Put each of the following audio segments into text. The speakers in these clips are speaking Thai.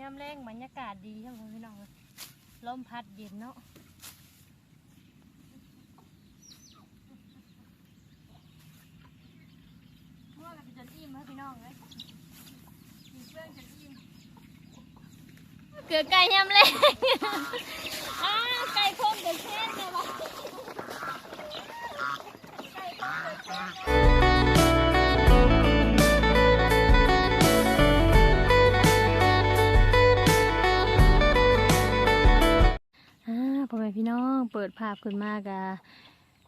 ยามแรงบรรยากาศดีทั้งพี่น้องลมพัดเย็นเนาะมั่วกันจนอิ่มครับพี่น้องเลยกินเครื่องจนอิ่มเกือไก่ยามแรงอ้าไก่พงเดือดแค่เลยวะไก่พงเดือดแค่เลย ดภาพขึ้นมากะ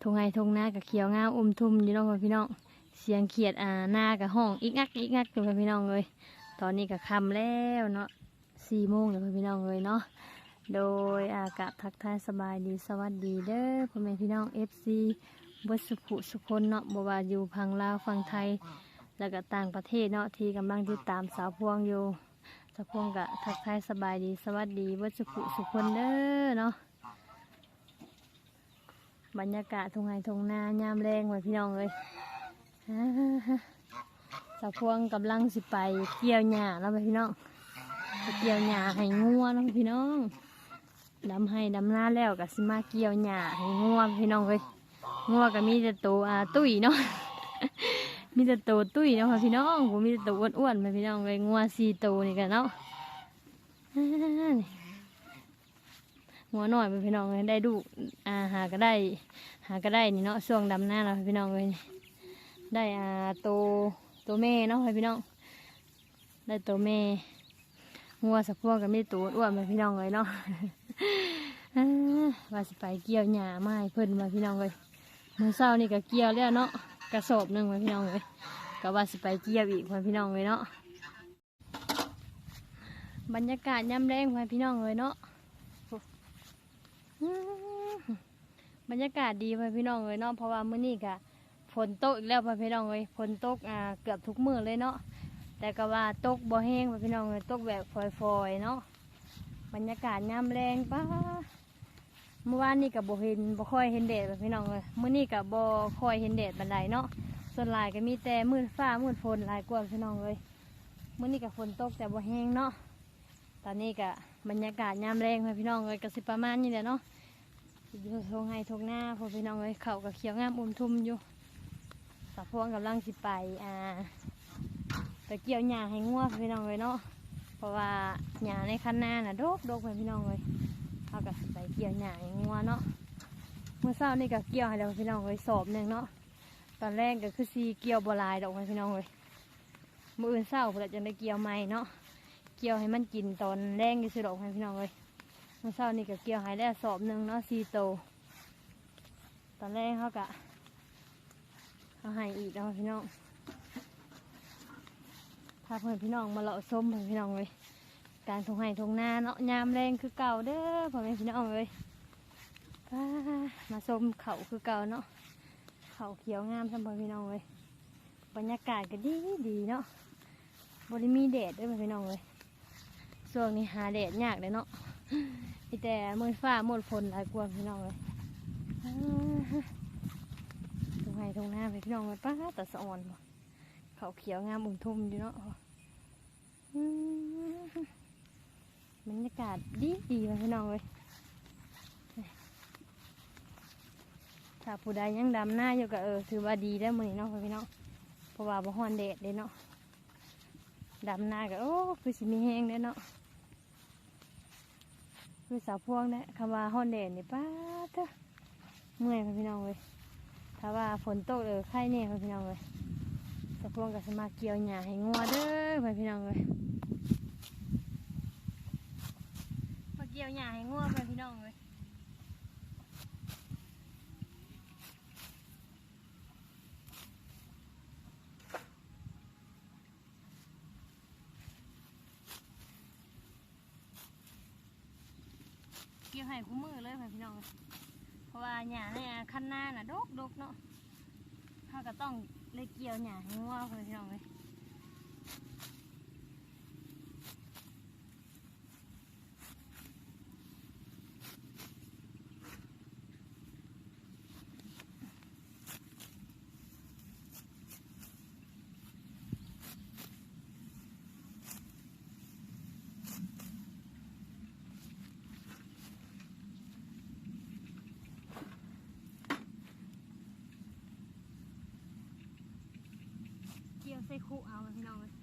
ทงไงทงหน้ากับเขียวงามอุ้มทุ่มอยู่น้องพี่น้องเสียงเขียดอ่าหน้ากับห้องอีกงักอีกงักอยู่พ่อพี่น้องเลยตอนนี้ก็ค่ำแล้วเนาะสี่โมงแล้วพี่น้องเลยเนาะโดยอากาศทักทายสบายดีสวัสดีเด้อพ่อแม่พี่น้องเอฟซีเบิดสุขุสุคนเนาะบวาอยู่พังลาวฟังไทย แล้วก็ต่างประเทศเนาะที่กำลังติดตามสาวพวงอยู่สาวพวงกะทักทายสบายดีสวัสดีเบิดสุขุสุคนเด้อเนาะ บรรยากาศทุงไรทุงนายามแรงไว้พี่น้องเลยอ่าฮะสาวพวงกำลังสิไปเกี่ยวหญ้าแล้วพี่น้องเกี่ยวหญ้าให้งัวเนาะพี่น้องดำให้ดำหน้าแล้วก็สิมาเกี่ยวหญ้าให้งัวพี่น้องเลยงัวก็มีแต่ตัวตุ้ยเนาะมีแต่ตัวตุ้ยเนาะพี่น้องผมมีแต่ตัวอ้วนๆมาพี่น้องเลยงัวสี่ตัวนี่กันเนาะ หัวหน่อยไปพี่น้องเลยได้ดูอาหาก็ได้ หาก็ได้นี่เนาะช่วงดำหน้าเราพี่น้องเลยได้อ่าตัวตัวแม่เนาะพี่น้อง ได้ตัวแม่งัวสักพวกก็มีตัวอ้วนไปพี่น้องเลยเนาะว่าสิไปเกี่ยวหญ้าไม้เพิ่นมาพี่น้องเลยมื้อเช้านี่ก็เกี่ยวแล้วเนาะกระสอบหนึ่งมาพี่น้องเลยก็ว่าสิไปเกี่ยวอีกมาพี่น้องเลยเนาะบรรยากาศย่ำแรงมาพี่น้องเลยเนาะ บรรยากาศดีไปพี่น้องเลยเนาะเพราะว่ามื้อนี้กะฝนตกอีกแล้วไปพี่น้องเลยฝนตกอ่าเกือบทุกมื้อเลยเนาะแต่ก็ว่าตกบ่แห้งไปพี่น้องเลยตกแบบฟอยๆเนาะบรรยากาศยามแรงป้าเมื่อวานนี้กับบ่เห็นบ่ค่อยเห็นแดดไปพี่น้องเลยเมื้อนี้กับบ่ค่อยเห็นแดดบันไดเนาะส่วนลายก็มีแต่มืดฟ้ามืดฝนลายกว่าพี่น้องเลยเมื้อนี้กับฝนตกแต่บ่แห้งเนาะตอนนี้ก็บ บรรยากาศยามแรงพี่น้องเลยก็สิประมาณนี้แหละเนาะอยู่ทงไห้ทงหน้าพอพี่น้องเลยเขากับเขียวงามอุ้มทุ่มอยู่สะพวงกำลังสิไปอ่าไปเกี่ยวหญ้าให้งัวพี่น้องเลยเนาะเพราะว่าหญ้าในคันนาน่ะโดกโดกไปพี่น้องเลยเขากับสิไปเกี่ยวหญ้าให้งัวเนาะเมื่อเช้านี่ก็เกี่ยวให้เราพี่น้องเลยสอบหนึ่งเนาะตอนแรกก็คือซีเกี่ยวบหลายดอกไปพี่น้องเลยมืออื่นเศร้าเพื่อจะได้เกี่ยวใหม่เนาะ เกี่ยวให้มันกินตอนแรงที่สุดออกให้พี่น้องเลยเมื่อเช้านี่ก็เกี่ยวให้ได้สอบหนึ่งเนาะสีโต ตอนแรกเขากะเขาให้อีกเนาะพี่น้องพาเพื่อนพี่น้องมาเลาะส้มเพื่อนพี่น้องเลยการทงให้ทงหน้าเนาะยามแรงคือเก่าเด้อพ่อแม่พี่น้องเลยมาส้มเขาคือเก่าเนาะเขาเขียวงามสำหรับพี่น้องเลยบรรยากาศก็ดีดีเนาะบริมีแดดด้วยพี่น้องเลย ช่วงนี้หาแดดยากเลยเนาะมีแต่มืดฟ้ามืดฝนหลายกว่าพี่น้องเลยตรงไหนตรงหน้าพี่น้องเลยป้าแต่สะอ่อนเขาเขียวงามอุ่มทุ่มอยู่เนาะบรรยากาศดีดีเลยพี่น้องเลยถ้าผู้ใดยังดำหน้าอยู่ก็เออถือว่าดีได้มือนี้เนาะพี่น้องเพราะว่าบ่ฮ้อนแดดเลยเนาะดำหน้าก็โอ้คือสิมีแห้งเด้เนาะ คือสาวพวงเนี่ยคำว่าฮอนเดนนี่ป้าเถอะเมื่อยพี่น้องเลยถ้าว่าฝนตกเออไข่เนี่ยพี่น้องเลยสาวพวงกับสมาเกี่ยวหญ้าให้งัวเด้อพี่น้องเลยมาเกี่ยวหญ้าให้งัวพี่น้องเลยเกี่ยวให้คู่มือเลยค่ะพี่น้องเลยเพ ราะว่าหญ้าเนี่ยคันหน้าน่ะดกดกเนาะเขาก็ต้องเลยเกี่ยวหญ้าให้งัวค่ะพี่น้องเลย ใส่คุเอาพี่น้องเลย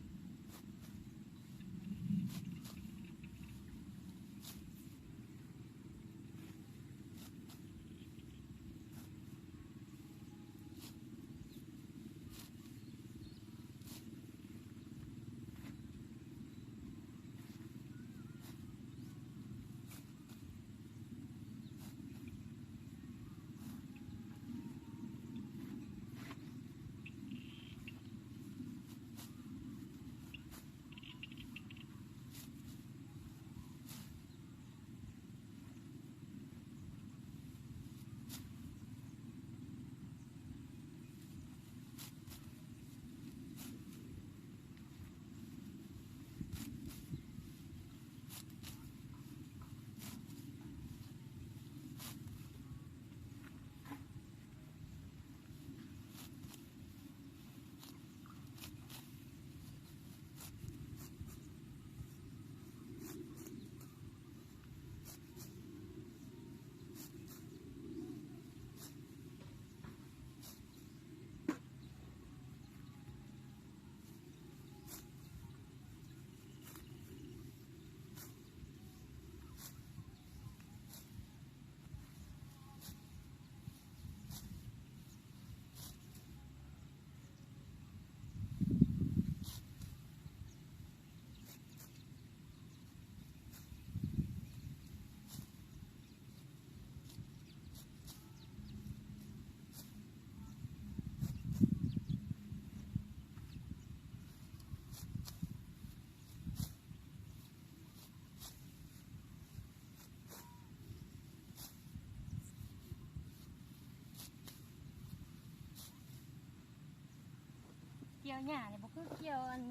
ยวหญ้าเนี่ยบ่คือเกี่ยวอัน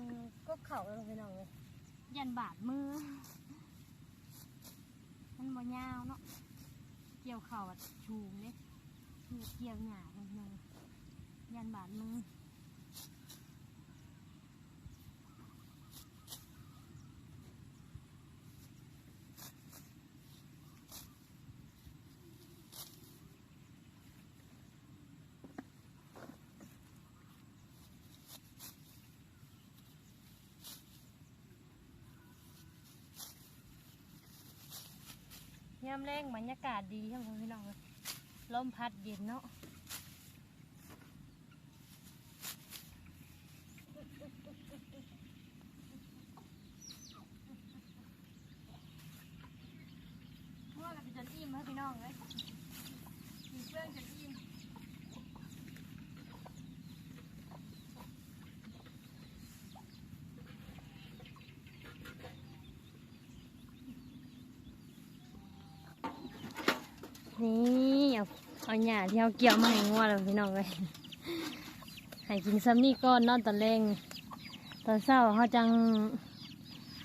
ก็เข่าลงไปน้องเลยยันบาดมือ มันบ่ยาวเนาะ เกี่ยวเข่าอะชูงเลยเกี่ยวหญ้าลงไปยันบาดมือ ยามแรงบรรยากาศดีครับพี่น้องเลยลมพัดเย็นเนาะมั่วกันจนอิ่มครับพี่น้องเลยมีเครื่องจน นี่เอาเอาหญ้าที่เอาเกี่ยวมาให้งัวแล้วพี่น้องเลยให้กินซ้ำนี่ก้อนเนอนตอนแรงตอนเช้าเขาจัง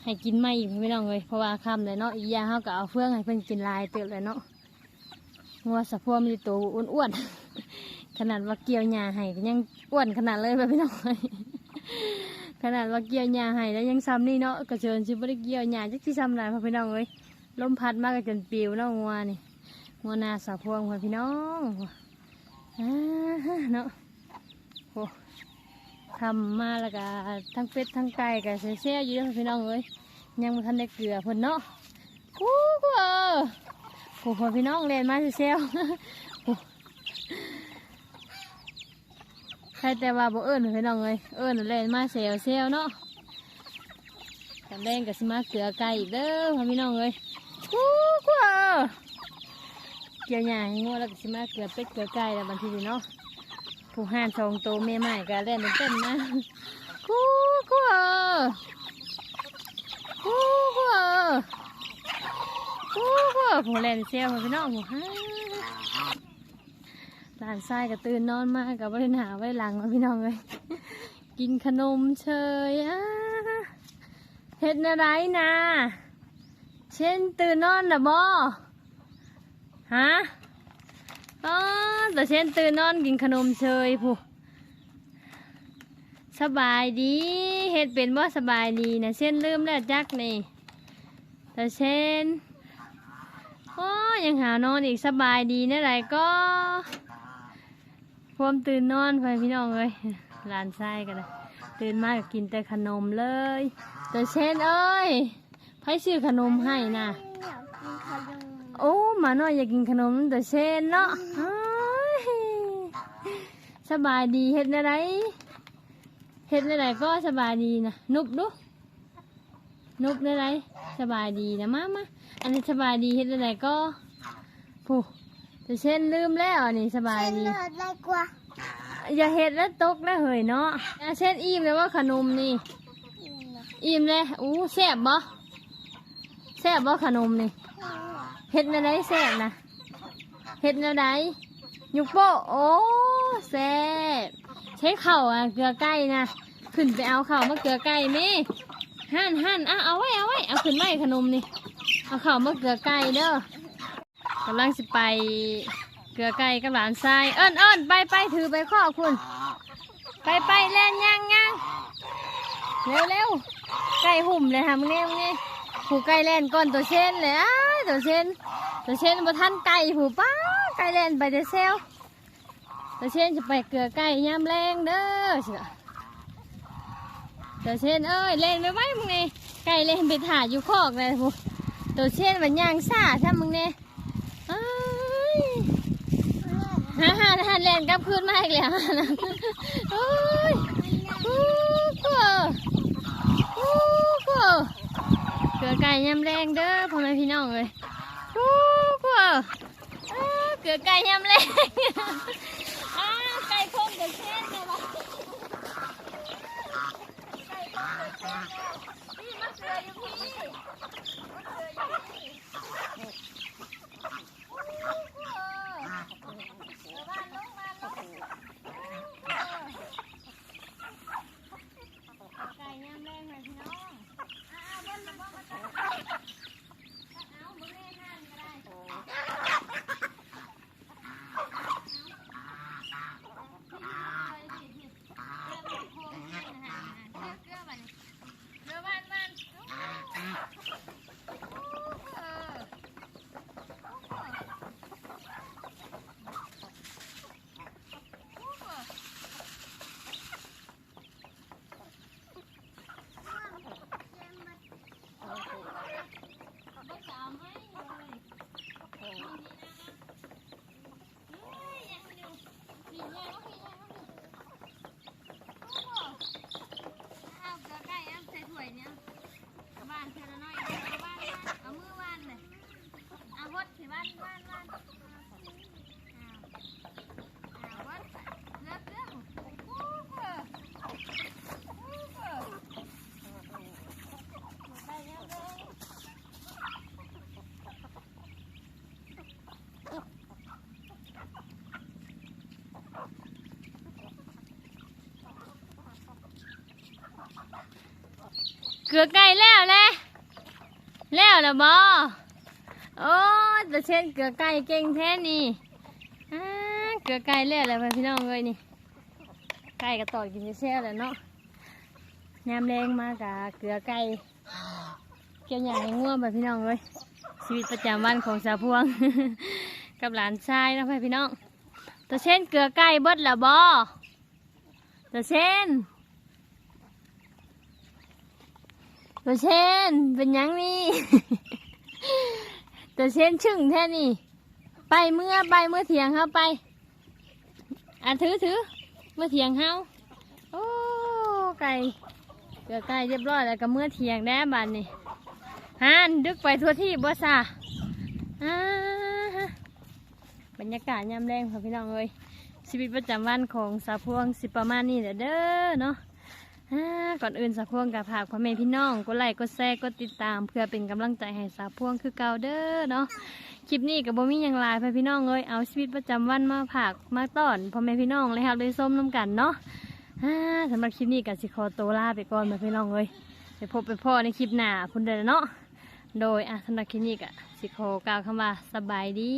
ให้กินไม่อีกพี่น้องเลยเพราะว่าค่ำเลยเนาะอีกอย่างเขาก็เอาเฟืองให้เพิ่นกินลายเติบเลยเนาะงัวสะพวมีตัวอ้วนๆขนาดว่าเกี่ยวหญ้าให้ก็ยังอ้วนขนาดเลยแบบพี่น้องเลยขนาดว่าเกี่ยวหญ้าให้แล้วยังซ้ำนี่เนาะกระเชิญชิบได้เกี่ยวหญ้าจักที่ซ้ำลายพ่อพี่น้องเลยลมพัดมากจนปิวเนาะงัวนี่ งัวนาสะพวงพ่อพี่น้องเนาะโอ้ทำมาแล้วก็ทั้งเป็ดทั้งไก่ก็เสียๆอยู่เด้อพ่อพี่น้องเลยยังไม่ทันได้เกลือพ่นเนาะกูกูเออโอ้พ่อพี่น้องเล่นมาเสียๆใครแต่ว่าบ่เอิ้นพี่น้องเลยเอิ้นเล่นมาเซลเซลเนาะกันเล่นกับสมาเกลือไก่อีกเด้อพ่อพี่น้องเลยกูกูเออ เกี่ยวหญ้าให้งัวแล้วก็สมาเกลือเป็ดเกลือไก่แล้วบางทีดีเนาะผู้ห้านทองโตแม่ใหม่ก็เล่นเป็นเต้นนะกูกูเออกูกูเออกูกูเออผู้เล่นเซลพ่อพี่น้องผู้ห้าหลานชายก็ตื่นนอนมากกับไว้หาไว้หลังมาพี่น้องเลยกินขนมเชยอะเฮ็ดอะไรนะเช่นตื่นนอนนะบอ ฮะอ๋อแต่เช่นตื่นนอนกินขนมเชยผู้สบายดีเฮ็ดเป็นบ่สบายดีนะเช่นลืมแล้วจักนี่แต่เช่นโอ้ยังหานอนอีกสบายดีนะไรก็พวมตื่นนอนไปพี่น้องเลยลานชายกันนะตื่นมาก็กินแต่ขนมเลย แต่เช่นเอ้ยไพ่ซื้อขนมให้นะ อยากกินขนม โอ้หมาน้อยอยากกินขนมแต่เช่นเนาะเอ้ยสบายดีเฮ็ดอะไรเฮ็ดอะไรก็สบายดีนะนุบดูนุบอะไรสบายดีนะมามาอันนี้สบายดีเฮ็ดอะไรก็ผู้แต่เช่นลืมแล้วอันนี้สบายเส้นดี เลือดได้กว่าอย่าเฮ็ดแล้วตกแล้วเหยเนาะอะเช่นอิ่มเลยว่าขนมนี่กินนะอิ่มเลยอู้แซ่บบ่แซ่บบ่ขนมนี่ เฮ็ดแนวใดแซ่บนะเฮ็ดแนวใดยุกโปะโอ้แซ่บใช้เข่าอะเกลือไก่นะขึ้นไปเอาเข่ามาเกลือไก่แม่หั่นหั่นอะเอาไว้เอาไว้เอาขึ้นไว้ขนมนี่เอาเข่ามาเกลือไก่เด้อกำลังสิไปเกลือไก่กับหลานทรายเอิ้นเอิ้นไปไปถือไปข้อคุณ ไปไปแล่นย่างย่างเร็วเร็วไก่หุ่มเลยค่ะมึงเนี่ยมึงเนี่ย ผูไก่แล่นก่อนตัวเช่นเลยอ้ายตัวเช่นตัวเช่นบ่ทันไก่ผูป้าไก่แล่นไปแต่เซลตัวเช่นจะไปเกลือไก่ยามแรงเด้อสือตัวเช่นเอ้ยเล่นไม่ไหวมึงเน่ไก่เล่นไปถ่ายอยู่คอกเลยผูตัวเช่นมันย่างซ่าใช่มึงเนี่ยฮ่าฮ่าฮ่าเล่นกลับคืนมาอีกแล้วนะโอ้ยอู้กูอู้กู ลือไก่ยำแรงเด้อพ่อแม่พี่น้องเลยอู้กูอ้าเกลือไก่ยำแรงไก่คงเดือดเช่นเลยวะไก่คงเดือดเช่นนี่มาเขืออยู่พี่มะเขืออยู่พี่อู้กูเดี๋ยวบ้านลงมาลง ไก่ย่างแรงเลยพี่น้องอ้าวบนบนมาตัดเอาบนแม่ท่านก็ได้เกลือมันเกลือมันมันเออ ไม่สามให้เลยนี่นะเฮ้ยยังอยู่พี่แย่ก็พี่แย่ก็พี่โอ้เอาเกลือไก่เอาใส่ถ้วยเนี่ยบ้านเธอละน้อยเอาบ้านบ้านเอามือบ้านเลยเอา วดสิบ้านบ้านบ้านเอาเอาวดเลือกเลือกโอ้โหโอ้โหไก่ยังเลยเกือไก่แล้วแหละแล้วละบอ โอ้แต่เช่นเกลือไก่เก่งแท้นี่เกลือไก่แล้วแหละพี่น้องเลยนี่ ไก่ก็ตอดกินเซ่แล้วเนาะยามแรงมากะเกลือไก่เกี่ยวอย่างให้ง่วงไปพี่น้องเลยชีวิตประจำวันของสาวพวง กับหลานชายนะพี่น้องแต่เช่นเกลือไก่เบิดละบอแต่เช่นตัวเช่นเป็นยังนี่ ตัวเช่นชึ่งแท่นี่ไปเมื่อไปเมื่อเถียงเขาไปอะถือถือเมื่อเถียงเขาโอ้ไก่เกือไก่เรียบร้อยแล้วก็เมื่อเถียงแด้บานนี่ฮันดึกไปทั่วที่บ่ซาฮะบรรยากาศยามแรงค่ะพี่น้องเอ้ยชีวิตประจำวันของสาวพวงสิประมาณนี้เด้อเนาะ อ่าก่อนอื่นสาวพวงกับผากพ่อแม่พี่น้องกดไลค์กดแชร์กดติดตาม เพื่อเป็นกำลังใจให้สาวพวงคือเก่าเด้อเนาะคลิปนี้กับบ่มีหยังหลายพ่อพี่น้องเลยเอาชีวิตประจำวันมาผากมาต้อนพ่อแม่พี่น้องเลยครับเลยส้มน้ำกันเนาะอ่าสำหรับคลิปนี้กับสิขอโตวลาไปก่อนพ่อพี่น้องเลยไปพบไปพ่อในคลิปหน้าพุ่นเด้อเนาะโดยอะสำหรับคลิปนี้กับสิขอกล่าวคำว่าสบายดี